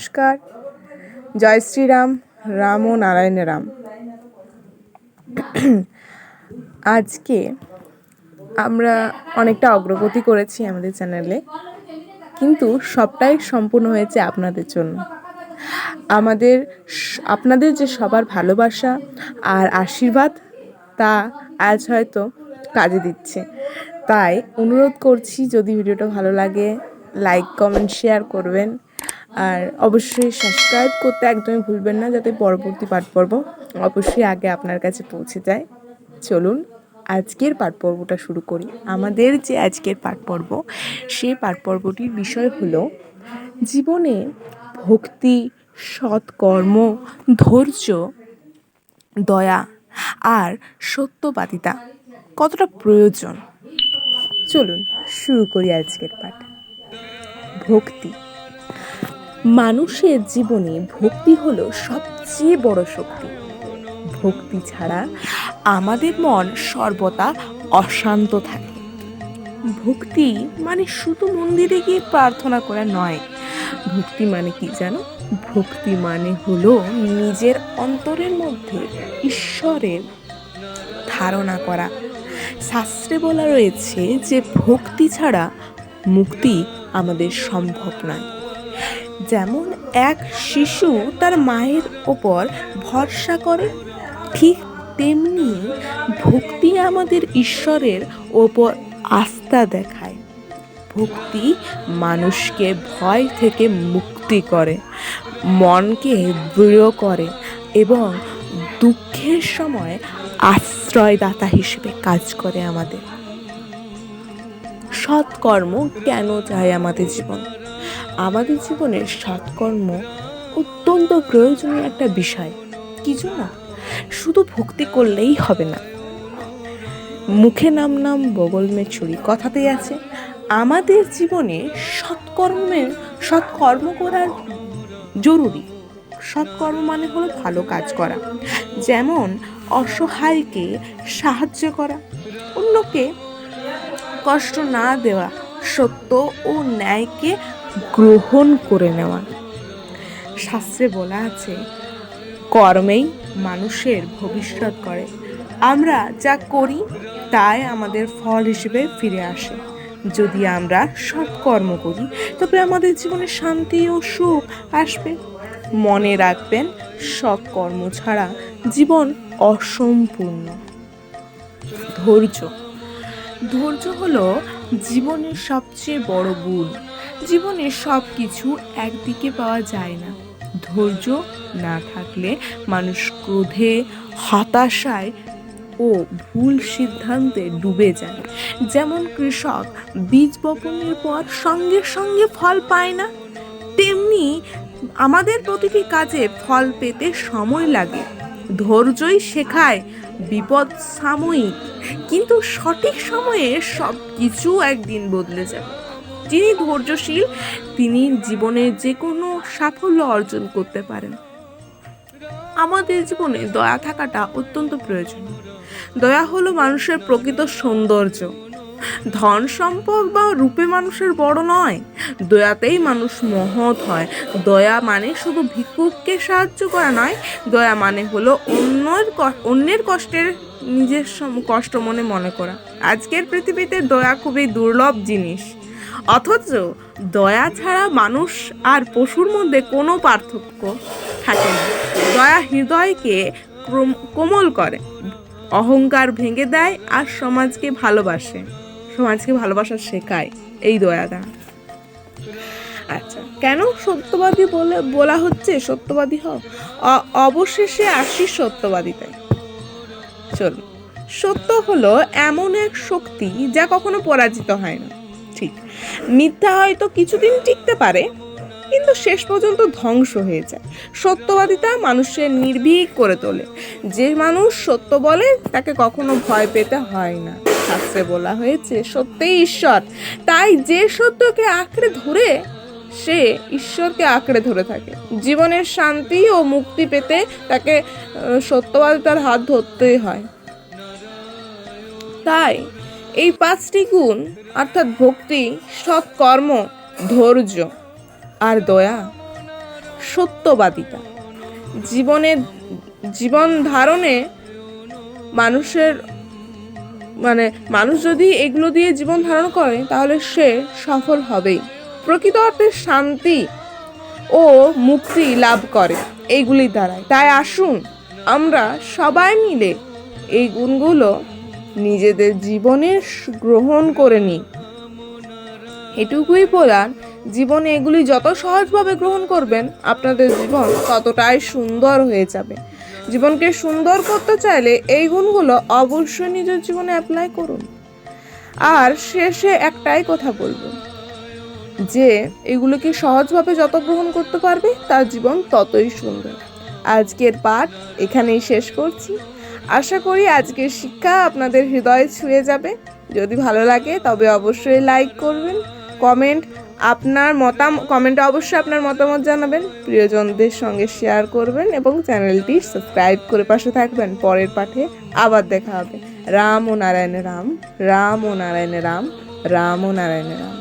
নমস্কার। জয় শ্রীরাম, রাম ও নারায়ণ রাম। আজকে আমরা অনেকটা অগ্রগতি করেছি আমাদের চ্যানেলে, কিন্তু সবটাই সম্পূর্ণ হয়েছে আপনাদের জন্য। আমাদের আপনাদের যে সবার ভালোবাসা আর আশীর্বাদ, তা আজ হয়তো কাজে দিচ্ছে। তাই অনুরোধ করছি, যদি ভিডিওটা ভালো লাগে, লাইক, কমেন্ট, শেয়ার করবেন। আর অবশ্যই সাবস্ক্রাইব করতে একদমই ভুলবেন না, যাতে পরবর্তী পাঠ পর্ব অবশ্যই আগে আপনার কাছে পৌঁছে যায়। চলুন আজকের পাঠ পর্বটা শুরু করি। আমাদের যে আজকের পাঠ পর্ব সেই পাঠ পর্বটির বিষয় হলো, জীবনে ভক্তি, সৎকর্ম, ধৈর্য, দয়া আর সত্যবাদিতা কতটা প্রয়োজন? চলুন শুরু করি আজকের পাঠ। ভক্তি। মানুষের জীবনে ভক্তি হলো সবচেয়ে বড় শক্তি। ভক্তি ছাড়া আমাদের মন সর্বদা অশান্ত থাকে। ভক্তি মানে শুধু মন্দিরে গিয়ে প্রার্থনা করা নয়। ভক্তি মানে কি জানো? ভক্তি মানে হলো নিজের অন্তরের মধ্যে ঈশ্বরের ধারণা করা। শাস্ত্রে বলা রয়েছে যে ভক্তি ছাড়া মুক্তি আমাদের সম্ভব নয়। যেমন এক শিশু তার মায়ের ওপর ভরসা করে, ঠিক তেমনি ভক্তি আমাদের ঈশ্বরের ওপর আস্থা দেখায়। ভক্তি মানুষকে ভয় থেকে মুক্তি করে, মনকে দৃঢ় করে এবং দুঃখের সময় আশ্রয়দাতা হিসেবে কাজ করে আমাদের। সৎকর্ম কেন চায় আমাদের জীবন? আমাদের জীবনের সৎকর্ম অত্যন্ত প্রয়োজনীয় একটা বিষয়। কিছু না শুধু ভক্তি করলেই হবে না। মুখে নাম নাম, বগল মে ছুরি কথাতেই আছে, আমাদের জীবনে সৎকর্মের, সৎকর্ম করার জরুরি। সৎকর্ম মানে হলো ভালো কাজ করা, যেমন অসহায়কে সাহায্য করা, অন্যকে কষ্ট না দেওয়া সত্য ও ন্যায়কে গ্রহণ করে নেওয়া। শাস্ত্রে বলা আছে, কর্মেই মানুষের ভবিষ্যৎ করে। আমরা যা করি, তাই আমাদের ফল হিসেবে ফিরে আসে। যদি আমরা সৎকর্ম করি, তবে আমাদের জীবনে শান্তি ও সুখ আসবে। মনে রাখবেন সৎকর্ম ছাড়া জীবন অসম্পূর্ণ। ধৈর্য। ধৈর্য হলো জীবনের সবচেয়ে বড় গুণ। জীবনে সব কিছু একদিকে পাওয়া যায় না। ধৈর্য না থাকলে মানুষ ক্রোধে, হতাশায় ও ভুল সিদ্ধান্তে ডুবে যায়। যেমন কৃষক বীজ বপনের পর সঙ্গে সঙ্গে ফল পায় না, তেমনি আমাদের প্রতিটি কাজে ফল পেতে সময় লাগে। ধৈর্যই শেখায় বিপদ সাময়িক, কিন্তু সঠিক সময়ে সব কিছু একদিন বদলে যাবে। যিনি ধৈর্যশীল, তিনি জীবনে যে কোনো সাফল্য অর্জন করতে পারেন। আমাদের জীবনে দয়া থাকাটা অত্যন্ত প্রয়োজনীয়। দয়া হলো মানুষের প্রকৃত সৌন্দর্য। ধন সম্পদ বা রূপে মানুষের বড় নয়, দয়াতেই মানুষ মহৎ হয়। দয়া মানে শুধু ভিক্ষুককে সাহায্য করা নয়, দয়া মানে হলো অন্যের অন্যের কষ্টের নিজের কষ্ট মনে মনে করা। আজকের পৃথিবীতে দয়া খুবই দুর্লভ জিনিস। অথচ দয়া ছাড়া মানুষ আর পশুর মধ্যে কোনো পার্থক্য থাকে না। দয়া হৃদয়কে কোমল করে, অহংকার ভেঙে দেয় আর সমাজকে ভালোবাসে। সমাজকে ভালোবাসা শেখায় এই দয়া দ্বারা আচ্ছা কেন সত্যবাদী বলে বলা হচ্ছে সত্যবাদী হও? অবশেষে আসি সত্যবাদিতায়। চলুন, সত্য হলো এমন এক শক্তি যা কখনো পরাজিত হয় না। ঠিক। মিথ্যা হয়তো কিছুদিন টিকতে পারে, কিন্তু শেষ পর্যন্ত ধ্বংস হয়ে যায়। সত্যবাদিতা মানুষের নির্ভীক করে তোলে। যে মানুষ সত্য বলে, তাকে কখনো ভয় পেতে হয় না। শাস্ত্রে বলা হয়েছে, সত্যই ঈশ্বর। তাই যে সত্যকে আঁকড়ে ধরে, সে ঈশ্বরকে আঁকড়ে ধরে থাকে। জীবনের শান্তি ও মুক্তি পেতে তাকে সত্যবাদিতার হাত ধরতেই হয়। তাই এই পাঁচটি গুণ, অর্থাৎ ভক্তি সৎকর্ম ধৈর্য আর দয়া সত্যবাদিতা। জীবনে, জীবন ধারণে মানুষের মানে মানুষ যদি এগুলো দিয়ে জীবন ধারণ করে, তাহলে সে সফল হবেই। প্রকৃত অর্থে শান্তি ও মুক্তি লাভ করে এইগুলির দ্বারাই। তাই আসুন, আমরা সবাই মিলে এই গুণগুলো নিজেদের জীবনে গ্রহণ করে নিই এটুকুই বলার জীবনে এগুলি যত সহজভাবে গ্রহণ করবেন, আপনাদের জীবন ততটাই সুন্দর হয়ে যাবে। জীবনকে সুন্দর করতে চাইলে এই গুণগুলো অবশ্যই নিজের জীবনে অ্যাপ্লাই করুন। আর শেষে একটাই কথা বলব, যে এগুলোকে সহজভাবে যত গ্রহণ করতে পারবে, তার জীবন ততই সুন্দর। আজকের পাঠ এখানেই শেষ করছি। আশা করি আজকের শিক্ষা আপনাদের হৃদয়ে ছুঁয়ে যাবে। যদি ভালো লাগে, তবে অবশ্যই লাইক করবেন। কমেন্ট আপনার মতাম কমেন্টে অবশ্যই আপনার মতামত জানাবেন। প্রিয়জনদের সঙ্গে শেয়ার করবেন এবং চ্যানেলটি সাবস্ক্রাইব করে পাশে থাকবেন। পরের পাঠে আবার দেখা হবে। রাম ও নারায়ণ রাম রাম ও নারায়ণ রাম রাম ও নারায়ণ রাম।